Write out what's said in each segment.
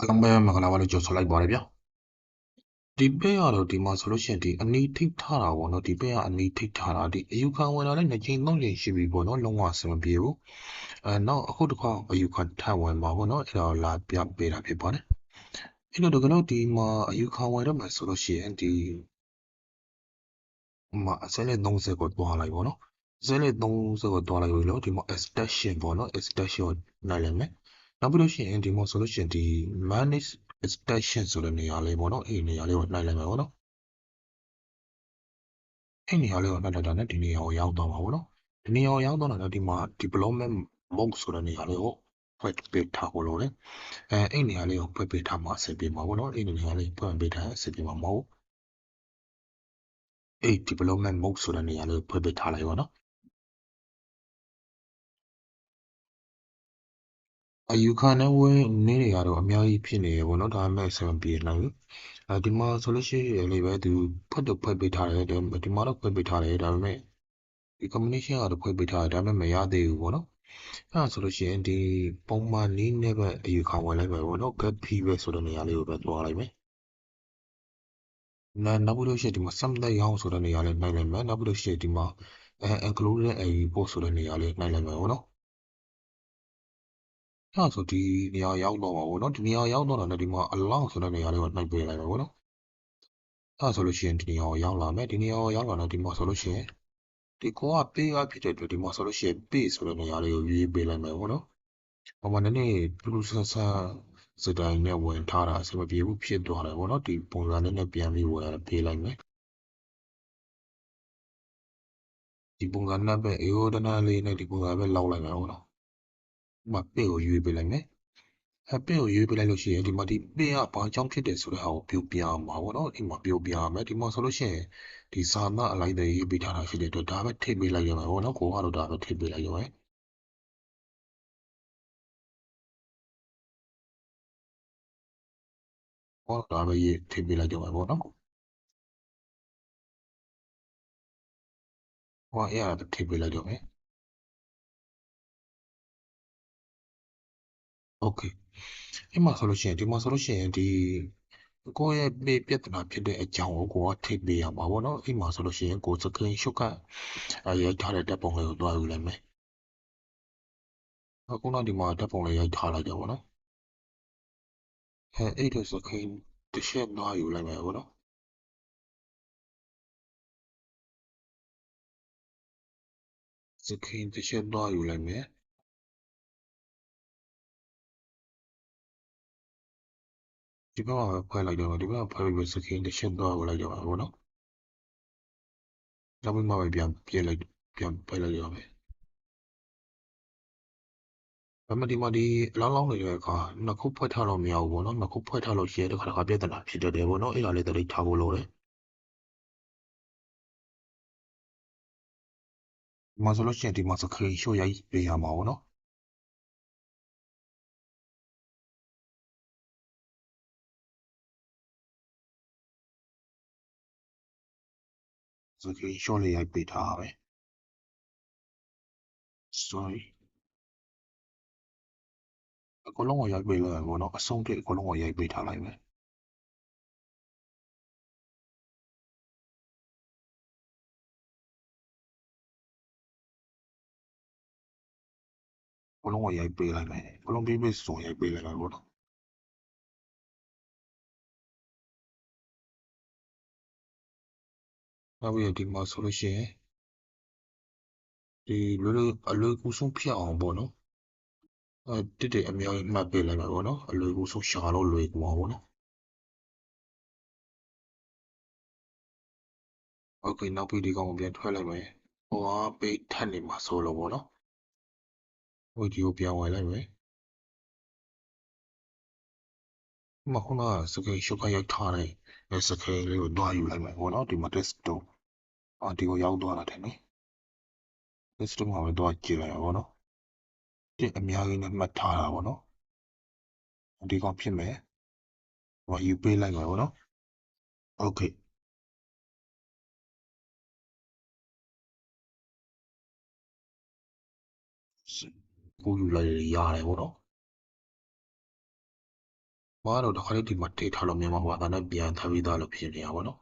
အားလုံးပဲမင်္ဂလာပါလို့ကြိုဆိုလိုက်ပါတယ်ဗျာဒီပဲကတော့ဒီမှာဆိုလို့ရှိရင်ဒီအနီထိတ်ထားတာပေါ့နော်ဒီပဲကအနီထိတ်ထားတာဒီအယူခံဝင်လာတဲ့နှစ်ချိန်သုံးချိန်ရှိပြီပေါ့နော်လုံးဝအဆင်မပြေဘူးအဲနောက်အခုတစ်ခါအယူခံထပ်ဝင်ပါပေါ့နော်အဲ့ဒါကိုလာပြပေးတာဖြစ်ပါတယ်အဲ့တော့ဒီကတော့ဒီမှာအယူခံဝင်တော့မှဆိုလို့ရှိရင်ဒီမှာအစဲလေး30ကိုတွားလိုက်ပေါ့နော်အစဲလေး30ကိုတွားလိုက်ပြီလို့ဒီမှာ extension ပေါ့နော် extension ကိုနိုင်လိုက်မယ် နောက်ပြီးလို့ရှိရင်ဒီမှာဆိုလို့ရှိရင်ဒီ manage extension ဆိုတဲ့နေရာလေးပေါ့နော်အဲ့ဒီနေရာလေးကိုနှိုက်လိုက်မယ်ပေါ့နော်အဲ့ဒီနေရာလေးကိုနှိုက်လိုက်တာနဲ့ဒီနေရာကိုရောက်သွားမှာပေါ့နော်ဒီနေရာကိုရောက်သွားတာနဲ့ဒီမှာ development mode ဆိုတဲ့နေရာလေးကိုဖွင့်ပေးထားဖို့လို့လေအဲအဲ့ဒီနေရာလေးကိုဖွင့်ပေးထားမှာအဆင်ပြေမှာပေါ့နော်အဲ့ဒီနေရာလေးဖွင့်ပေးထားရင်အဆင်ပြေမှာမဟုတ်အဲ့ development mode ဆိုတဲ့နေရာလေးကိုဖွင့်ပေးထားလိုက်ပါတော့ အယူခံနဲ့ဝဲနေတွေကတော့အများကြီးဖြစ်နေရပေါ့နော်ဒါပေမဲ့ဆင်မပြေနိုင်ဘူးအဲဒီမှာဆိုလို့ရှိရင်လေပဲသူဖတ်တော့ဖွင့်ပေးထားတယ်ဒီမှာတော့ဖွင့်ပေးထားတယ်ဒါပေမဲ့ဒီ combination ကတော့ဖွင့်ပေးထားတယ်ဒါပေမဲ့မရသေးဘူးပေါ့နော်အဲဒါဆိုလို့ရှိရင်ဒီပုံမှန်နည်းနဲ့ပဲအယူခံဝင်လိုက်မယ်ပေါ့နော် get fee ပဲဆိုတဲ့နေရာလေးကိုပဲသွားလိုက်မယ်နောက်နောက်ပြီးလို့ရှိရင်ဒီမှာ something ရောင်းဆိုတဲ့နေရာလေးနှိုက်လိုက်မယ်နောက်ပြီးလို့ရှိရင်ဒီမှာ included a report ဆိုတဲ့နေရာလေးနှိုက်လိုက်မယ်ပေါ့နော် အဲ့ဒါဆို ဒီနေရာရောက်တော့မှာပေါ့နော် ဒီနေရာရောက်တော့တာနဲ့ ဒီမှာ allow ဆိုတဲ့နေရာလေးကို နှိုက်ပေးလိုက်မယ်ပေါ့နော် အဲ့ဒါဆိုလို့ရှိရင် ဒီနေရာကို ရောက်လာမယ် ဒီနေရာကို ရောက်လာတော့ ဒီမှာဆိုလို့ရှိရင် ဒီကောက pay က ဖြစ်တဲ့အတွက် ဒီမှာဆိုလို့ရှိရင် pay ဆိုတဲ့နေရာလေးကို ရွေးပေးလိုက်မယ်ပေါ့နော် ဟိုမှာ နည်းနည်းတူတူဆန်းဆန်းစတိုင်းနဲ့ ဝင်ထားတာ အဆင်မပြေဘူး ဖြစ်သွားတယ်ပေါ့နော် ဒီပုံစံနဲ့နဲ့ ပြန်ပြီး ဝင်ပေးလိုက်မယ် ဒီပုံစံနဲ့ပဲအေယိုဒနာလေးနဲ့ ဒီပုံစံပဲလောက်လိုက်မယ်ပေါ့နော် ဒီမှာ pay ကိုရွေးပေးလိုက်မယ်အပင့်ကိုရွေးပေးလိုက်လို့ရှိရင်ဒီမှာဒီပင့်ကဘာကြောင့်ဖြစ်တယ်ဆိုတဲ့ဟာကိုပြောပြရမှာပေါ့နော်ဒီမှာပြောပြရမယ်ဒီမှာဆိုလို့ရှိရင်ဒီဇာမအလိုက်တွေရေးပေးထားတာရှိတဲ့အတွက်ဒါပဲထိပေးလိုက်ရမှာပေါ့နော်ကိုကတော့ဒါပဲထိပေးလိုက်ရမယ်ဟောဒါပဲရေးထိပေးလိုက်ကြမှာပေါ့နော်ဟောအဲ့ဒါထိပေးလိုက်ကြမယ် โอเคအဲ့မှာဆိုလို့ရှိရင်ဒီမှာဆိုလို့ရှိရင်ဒီကိုယ့်ရဲ့ပြပြဿနာဖြစ်တဲ့အကြောင်းကိုကိုကထိပေးရမှာပေါ့နော်အဲ့မှာဆိုလို့ရှိရင်ကိုစကရင်ရှုတ်ကရိုက်ထားတဲ့တပ်ပုံလေးကိုတွားယူလိုက်မယ်အခုနောက်ဒီမှာတပ်ပုံလေးရိုက်ထားလိုက်ကြပါတော့အဲအဲ့ဒီစကရင်တစ်ချက်တွားယူလိုက်မယ်ပေါ့နော်စကရင်တစ်ချက်တွားယူလိုက်မယ် ဒီဘက်မှာပဲဖွဲလိုက်တော့ဒီဘက်မှာဖွဲပြီးစကရင်တစ်ချက်တွားယူလိုက်ကြပါပေါ့နော်နောက်ပြီးမှပဲပြန်ပြည့်လိုက်ပြန်ဖွဲလိုက်ရမယ်အမဒီမဒီအလောင်းလောင်းနေတဲ့အခါနှစ်ခုဖွဲ့ထားတော့မရဘူးပေါ့နော်နှစ်ခုဖွဲ့ထားလို့ရှိရင်တစ်ခါတစ်ခါပြဿနာဖြစ်တတ်တယ်ပေါ့နော်အဲ့ဒါလေးသတိထားဖို့လိုတယ်ဒီမှာဆိုလို့ရှိရင်ဒီမှာစခရီရှို့ရိုက်ပေးရမှာပေါ့နော် စခရီရှို့လေးရိုက်ပေးထားပါပဲ sorry အကုန်လုံးကိုရိုက်ပေးလိုက်ပေါ့နော်အဆုံးထိအကုန်လုံးကိုရိုက်ပေးထားလိုက်မယ်အကုန်လုံးကိုရိုက်ပေးလိုက်မယ်အကုန်လုံးပြီးပြီဆိုရိုက်ပေးလိုက်မယ်ပေါ့နော် နောက်ပြီးတော့ဒီမှာဆိုလို့ရှိရင်ဒီလိုလိုအလွယ်ကူဆုံးဖြစ်အောင်ပေါ့နော်အဲတစ်တစ်အများကြီးမှတ်ပေးလိုက်ပါပေါ့နော်အလွယ်ကူဆုံးရှာလို့လွယ်ကူအောင်ပေါ့နော် Okay နောက်ပြီးဒီကောင်ကိုပြန်ထွက်လိုက်မယ်ဟိုအားပေးထပ်နေမှာဆိုလို့ပေါ့နော်ဟိုဒီကိုပြန်ဝင်လိုက်မယ်မခုနကစကေရှုပ်ခါရောက်ထားတယ် စခဲလေးကိုတွားယူလိုက်မယ်ပေါ့နော်ဒီမှာ desktop အော်ဒီကိုရောက်သွားတာတယ်နိ desktop မှာပဲတွားကြည့်လိုက်တာပေါ့နော်ပြစ်အများကြီးနဲ့မှတ်ထားတာပေါ့နော်ဒီကောင်ဖြစ်မယ်ဟိုယူပေးလိုက်မယ်ပေါ့နော် okay ကိုယူလိုက်ရတယ်ပေါ့နော်ွားတော့တခါလေးဒီမှာထိထားလို့မြန်မာဘာသာနဲ့ပြန်ထားပြီးသားလို့ဖြစ်နေတာပေါ့နော်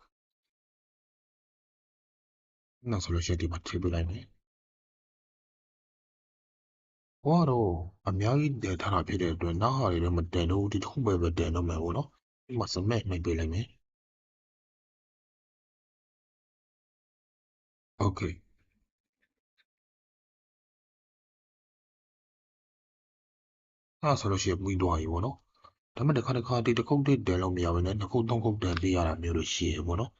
နောက်ဆိုလို့ရှိရင်ဒီမှာထိပြလိုက်မယ်ဘွားတော့အများကြီးတည်ထားတာဖြစ်တဲ့အတွက်နောက်ဟာတွေတော့မတည်တော့ဒီတစ်ခုပဲပဲတည်တော့မယ်ပေါ့နော်ဒီမှာစမက်နိုင်ပြလိုက်မယ် Okay အဲ့ဆိုလို့ရှိရင်ပြီးသွားပြီပေါ့နော် ဒါပေမဲ့တစ်ခါတစ်ခါဒီတစ်ခုတည်းတည်လို့မရဘဲနဲ့တစ်ခုသုံးခုတည်ပေးရတာမျိုးလို့ရှိရပေါ့နော်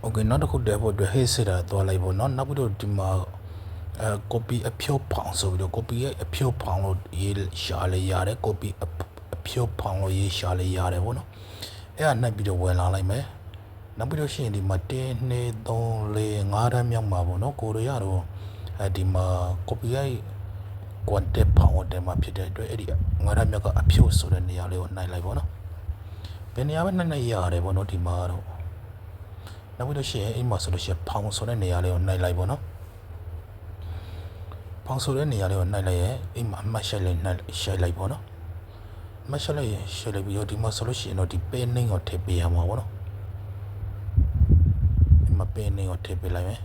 โอเคနောက်တစ်ခုတည်းဖို့အတွက် hey စစ်တာသွားလိုက်ပေါ့เนาะနောက်ပြီးတော့ဒီမှာအဲ copy အဖြုတ်ဖောင်ဆိုပြီးတော့ copy ရဲ့အဖြုတ်ဖောင်လို့ရေးရှာလဲရတယ် copy အအဖြုတ်ဖောင်လို့ရေးရှာလဲရတယ်ပေါ့เนาะအဲ့ဒါနှိုက်ပြီးတော့ဝင်လာလိုက်မယ်နောက်ပြီးတော့ရှိရင်ဒီမှာ1 2 3 4 5တန်းမြောက်မှာပေါ့เนาะကိုရရတော့အဲဒီမှာ copy ရဲ့ quantum ဖောင်ဝတ်တယ်မှာဖြစ်တဲ့အတွက်အဲ့ဒီငါရမြက်ကအဖြို့ဆိုတဲ့နေရာလေးကိုနိုင်လိုက်ပေါ့နော်ဘယ်နေရာပဲနိုင်နိုင်ရတယ်ပေါ့နော်ဒီမှာတော့နောက်ပြီးတော့ရှိရင်အိမ်မှာဆိုလို့ရှိရင်ဖောင်ဆိုတဲ့နေရာလေးကိုနိုင်လိုက်ပေါ့နော်ဖောင်ဆိုတဲ့နေရာလေးကိုနိုင်လိုက်ရင်အိမ်မှာအမှတ်ရှက်လေးနိုင်ရှက်လိုက်ပေါ့နော်မရှက်လိုက်ရင်ရှက်လိုက်ပြီးတော့ဒီမှာဆိုလို့ရှိရင်တော့ဒီပဲနှင်းကိုထည့်ပေးရမှာပေါ့နော်အိမ်မှာပဲနှင်းကိုထည့်ပေးလိုက်မယ်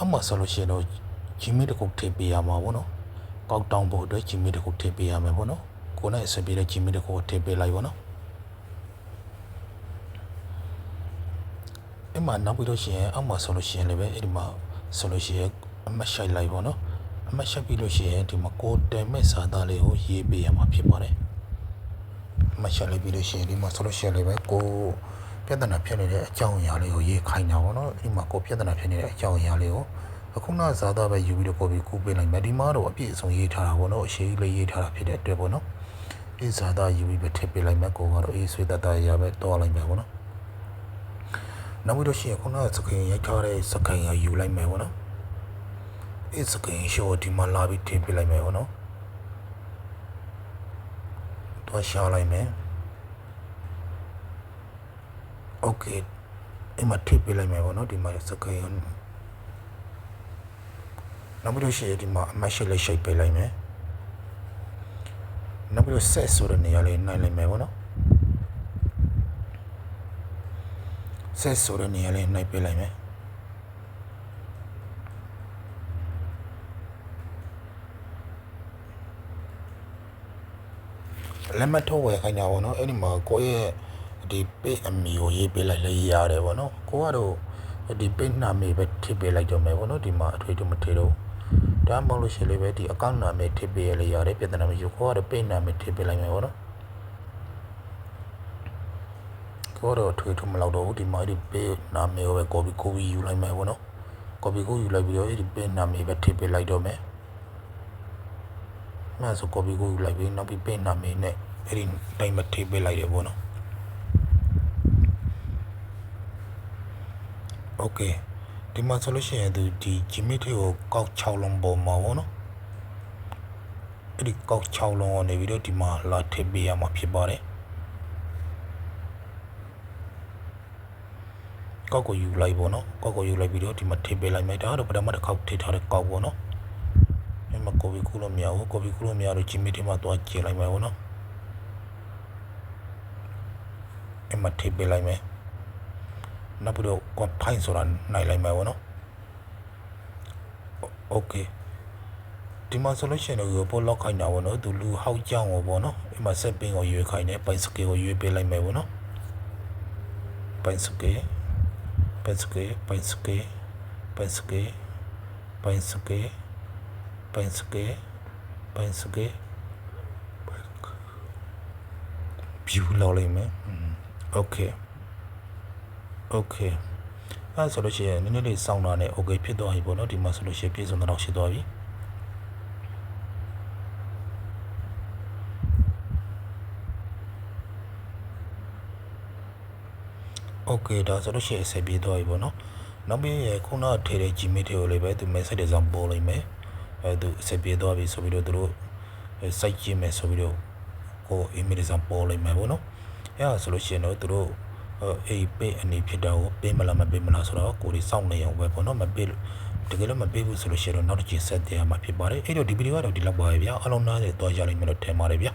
အမှဆိုလို့ရှိရင်တော့ ဂျီမီတစ်ခုထည့်ပေးရမှာပေါ့နော်ကောက်တောင်းဖို့အတွက်ဂျီမီတစ်ခုထည့်ပေးရမယ်ပေါ့နော်ကိုယ်နဲ့အဆင်ပြေတဲ့ဂျီမီတစ်ခုကိုထည့်ပေးလိုက်ပေါ့နော်အဲ့မှာနောက်ပြီးတော့ရှိရင်အောက်မှာဆိုလို့ရှိရင်လည်းပဲအဲ့ဒီမှာဆိုလို့ရှိရင်အမတ်ရှိုက်လိုက်ပေါ့နော်အမတ်ရှိုက်ပြီးလို့ရှိရင်ဒီမှာကိုတယ်မဲ့စာသားလေးကိုရေးပေးရမှာဖြစ်ပါတယ်အမတ်ရှိုက်လိုက်ပြီးလို့ရှိရင်ဒီမှာဆိုလို့ရှိရင်လည်းပဲကိုပြဿနာဖြစ်နေတဲ့အကြောင်းအရာလေးကိုရေးခိုင်းတာပေါ့နော်ဒီမှာကိုပြဿနာဖြစ်နေတဲ့အကြောင်းအရာလေးကို အခုနဇာတာပဲယူပြီးတော့ကိုပြီးကူပေးလိုက်မယ်ဒီမှာတော့အပြည့်အစုံရေးထားတာပေါ့နော်အရှိကြီးလေးရေးထားတာဖြစ်တဲ့အတွက်ပေါ့နော်ဒီဇာတာယူပြီးပဲထည့်ပေးလိုက်မယ်ကိုကတော့အေးဆွေးတတ်တာရပဲတော့လိုက်မယ်ပေါ့နော် နောက်ပြီးတော့ရှိရင်ခုနကစကင်ရိုက်ထားတဲ့စကင်ရယူလိုက်မယ်ပေါ့နော်အဲ့စကင်ရှိုးဒီမှာလာပြီးတင်ပြလိုက်မယ်ပေါ့နော်တော့ရှာလိုက်မယ်โอเคအဲ့မှာထိပ်ပြလိုက်မယ်ပေါ့နော်ဒီမှာစကင်ရ နောက်ပြီးတော့ရှိရင်ဒီမှာအမရှိလေးရှိတ်ပေးလိုက်မယ်နောက်ပြီးတော့ဆက်ဆိုတဲ့နေရာလေးနိုင်လိုက်မယ်ပေါ့နော်ဆက်ဆိုတဲ့နေရာလေးနှိုက်ပေးလိုက်မယ်လက်မထုတ်ဝယ်ခိုင်းတာပေါ့နော်အဲ့ဒီမှာကိုယ့်ရဲ့ဒီ page အမီကိုရေးပေးလိုက်လည်းရတယ်ပေါ့နော်ကိုကတော့ဒီ page နာမည်ပဲထည့်ပေးလိုက်တော့မယ်ပေါ့နော်ဒီမှာအထွေထွေမထည့်တော့ ဒါမှမဟုတ်လို့ရှိရင်လည်းပဲဒီ account နာမည်ထည့်ပေးရလည်းရတယ်ပြဿနာမရှိဘူးကိုကတော့ page နာမည်ထည့်ပေးလိုက်မယ်ပေါ့နော်ကိုတော့ထွေထွေမလောက်တော့ဘူးဒီမှာဒီပေးနာမည်ကိုပဲ copy copy ယူလိုက်မယ်ပေါ့နော် copy copy ယူလိုက်ပြီးတော့ဒီပေးနာမည်ပဲထည့်ပေးလိုက်တော့မယ်မှဆို copy copy ယူလိုက်ပြီးနောက်ပြီးပေးနာမည်နဲ့အဲ့ဒီတိုင်းမထည့်ပေးလိုက်တယ်ပေါ့နော် okay ဒီမှာဆိုလို့ရှိရင်ဒီဒီ Gmail ကိုကောက်6လုံးပေါ်မှာပေါ့နော်အဲ့ဒီကောက်6လုံးကနေပြီးတော့ဒီမှာလာထည့်ပေးရမှာဖြစ်ပါတယ်ကောက်ကိုယူလိုက်ပေါ့နော်ကောက်ကိုယူလိုက်ပြီးတော့ဒီမှာထည့်ပေးလိုက်မယ်ဒါကတော့ပထမတစ်ခေါက်ထည့်ထားတဲ့ကောက်ပေါ့နော်ဒီမှာကိုဗီကူလို့မရဘူးကိုဗီကူလို့မရတော့ဂျီမီတီမှာသွားကျင်လိုက်မယ်ပေါ့နော်အမထည့်ပေးလိုက်မယ် နောက်ပြီးတော့ကွန်ဖိုင်ဆိုတာနိုင်လိုက်မယ်ပေါ့နော်โอเคဒီမှာဆိုလို့ရှိရင်တော့ပေါ်လောက်ခိုင်းတာပေါ့နော်သူလူဟောက်ကြောင်းပေါ့နော်အမဆက်ပင်းကိုရွေးခိုင်းတယ်ပိုင်စကေကိုရွေးပေးလိုက်မယ်ပေါ့နော်ပိုင်စကေ Pensuke, Pensuke, Pensuke, Pensuke, Pensuke, Pensuke ပြူလောက်လိုက်မယ်။ Okay. Okay. အဲဆိုလို့ရှိရင်နည်းနည်းလေးစောင့်တာနဲ့ okay ဖြစ်သွားပြီပေါ့နော်ဒီမှာဆိုလို့ရှိရင်ပြေဆုံးတော့ရှိသွားပြီ။ okay ဒါဆိုလို့ရှိရင်ဆက်ပြေးသွားပြီပေါ့နော်နောက်ပြီးရခုနထည့်တဲ့ Gmail တွေကိုလည်းပဲသူ message တွေဆောင်ပို့လိုက်မယ်အဲသူဆက်ပြေးသွားပြီဆိုပြီးတော့သူတို့ site ကြည့်မယ်ဆိုပြီးတော့ကို email တွေဆောင်ပို့လိုက်မယ်ပေါ့နော်အဲဒါဆိုလို့ရှိရင်တော့သူတို့ အေးပေးအနေဖြစ်တာကိုပေးမလားမပေးမလားဆိုတော့ကိုယ်စောင့်နေအောင်ပဲပေါ့နော်မပေးလို့တကယ်လို့မပေးဘူးဆိုလို့ရှိရင်တော့နောက်တစ်ချိန်ဆက်တင်ရမှာဖြစ်ပါတယ်အဲ့တော့ဒီဗီဒီယိုကတော့ဒီလောက်ပါပဲဗျာအားလုံးနားလေတော့ရလိမ့်မယ်လို့ထင်ပါတယ်ဗျာ